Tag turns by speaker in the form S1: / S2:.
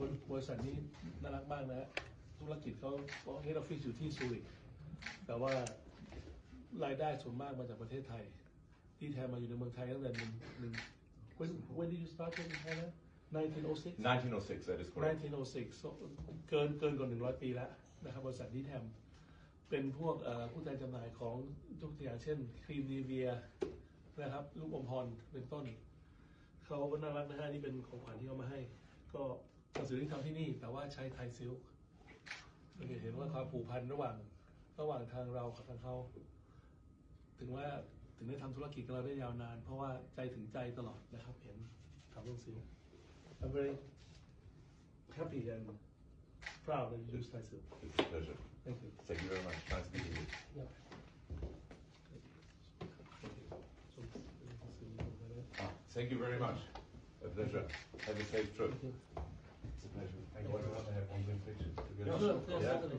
S1: ริงๆบริษัทนี้น่ารักมากนะฮะธุรกิจเขาเฮดออฟฟิศอยู่ที่ซูริกแต่ว่ารายได้ส่วนมากมาจากประเทศไทย ที่แทนมาอยู่ในเมืองไทยตั้งแต่หนึ่งหนึ่ง when when did you start in Thailand 1906
S2: 1906, that is correct.
S1: 1906 so เกินเกินกว่า 100 ปีแล้วนะครับบริษัทดีแทมเป็นพวกเอ่อผู้แทนจำหน่ายของยกตัวอย่างเช่นครีมนีเวียนะครับลูกอมพรเป็นต้น เขาก็น่ารักนะฮะนี่เป็นของขวัญที่เขามาให้ก็ หนังสือที่ทำที่นี่ แต่ว่าใช้ไทยซิลค์เราจะเห็นว่าความผูกพันระหว่างระหว่างทางเรากับทางเขาถึงว่าถึงได้ทำธุรกิจกับเราได้ยาวนาน เพราะว่าใจถึงใจตลอดนะครับ เห็นทำเรื่องซิลค์ I'm very happy and proud that you use Thai silk.
S2: It's a pleasure.
S1: Thank you.
S2: Thank you very much. Nice meeting you.
S1: Yeah. Thank you. So,
S2: Ah, thank you very much. A pleasure. Have a safe trip.
S1: 是是
S2: 这
S1: 里